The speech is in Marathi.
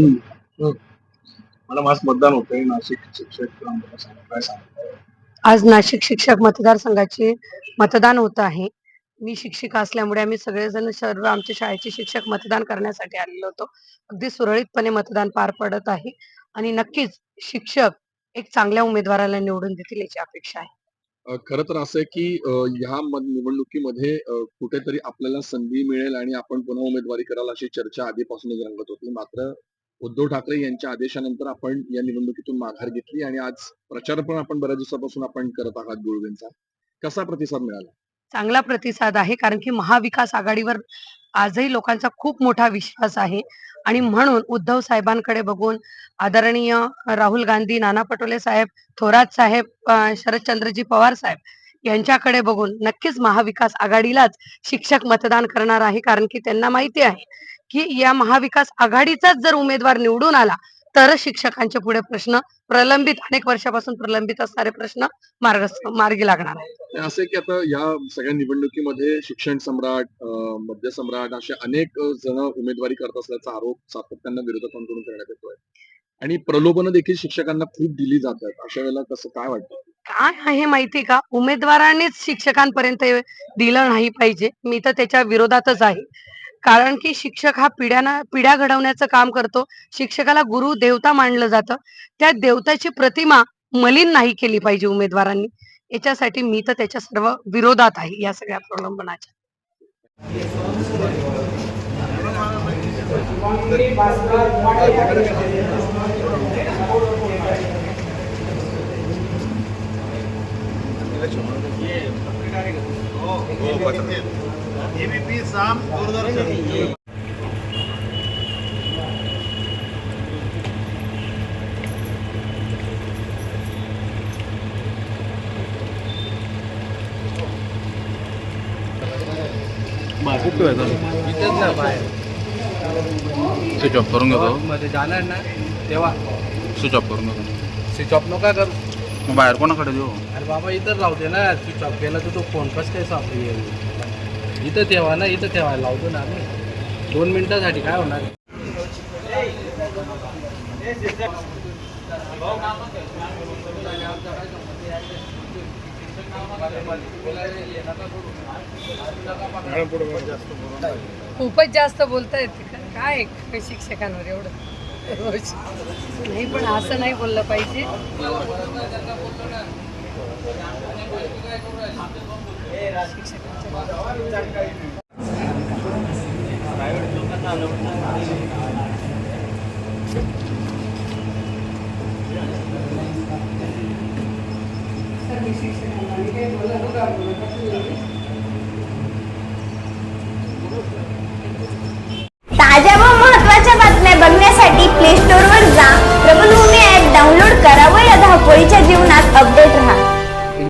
मला आज मतदान होतंय नाशिक शिक्षक. काय सांगताय? आज नाशिक शिक्षक मतदारसंघाचे मतदान होत आहे. मी शिक्षिका असल्यामुळे आम्ही सगळेजण सर्व आमच्या शाळेचे शिक्षक मतदान करण्यासाठी आलेलो होतो. अगदी सुरळीतपणे मतदान पार पडत आहे आणि नक्कीच शिक्षक एक चांगल्या उमेदवाराला निवडून देतील याची अपेक्षा आहे. खरं तर असं आहे की ह्या मध- निवडणुकीमध्ये कुठेतरी आपल्याला संधी मिळेल आणि आपण पुन्हा उमेदवारी कराल अशी चर्चा आधीपासूनच रंगत होती. मात्र उद्धव ठाकरे यांच्या आदेशानंतर आपण या निवडणुकीतून माघार घेतली आणि आज प्रचार पण आपण बऱ्याच दिवसापासून आपण करत आहात गुळवेंचा. कसा प्रतिसाद मिळाला? चांगला प्रतिसाद आहे कारण की महाविकास आघाडीवर आजही लोकांचा खूप मोठा विश्वास आहे. आणि म्हणून उद्धव साहेबांकडे बघून आदरणीय राहुल गांधी नाना पटोले साहेब थोरात साहेब शरदचंद्रजी पवार साहेब यांच्याकडे बघून नक्कीच महाविकास आघाडीलाच शिक्षक मतदान करणार आहे कारण की त्यांना माहिती आहे की या महाविकास आघाडीचाच जर उमेदवार निवडून आला तरच शिक्षकांचे पुढे प्रश्न प्रलंबित अनेक वर्षापासून प्रलंबित असणारे प्रश्न मार्ग मार्गी लागणार आहेत. आणि असं आहे की आता या सगळ्या निवडणुकीमध्ये शिक्षण सम्राट मध्य सम्राट असे अनेक जण उमेदवारी करत असल्याचा आरोप सातत्यानं विरोधकांकडून करण्यात येतोय. आणि प्रलोभनं देखील शिक्षकांना खूप दिली जातात अशा वेळेला कसं काय वाटतं? काय आहे माहिती का? उमेदवारांनीच शिक्षकांपर्यंत दिलं नाही पाहिजे. मी तर त्याच्या विरोधातच आहे. कारण की शिक्षक हा पिढ्याना पिढ्या घडवण्याचं काम करतो. शिक्षकाला गुरु देवता मानलं जातं. त्या देवताची प्रतिमा मलिन नाही केली पाहिजे उमेदवारांनी. याच्यासाठी मी तर त्याच्या सर्व विरोधात आहे या सगळ्या प्रलंबनाच्या. ABP Saam Doordarshan switch off करून घेतो. मध्ये जाणार ना तेव्हा. स्विच ऑफ करून घेतो. स्विच ऑफ नका करू. मग बाहेर कोणाकडे देऊ? अरे बाबा इथं लावते ना. स्विच ऑफ केला तर तो फोन कसं काय साफ येईल इथं ठेवा ना इथं ठेवायला लावतो ना आम्ही. दोन मिनिटासाठी काय होणार? खूपच जास्त बोलतायत काय शिक्षकांवर एवढं? रोज नाही पण असं नाही बोललं पाहिजे. शिक्षकांना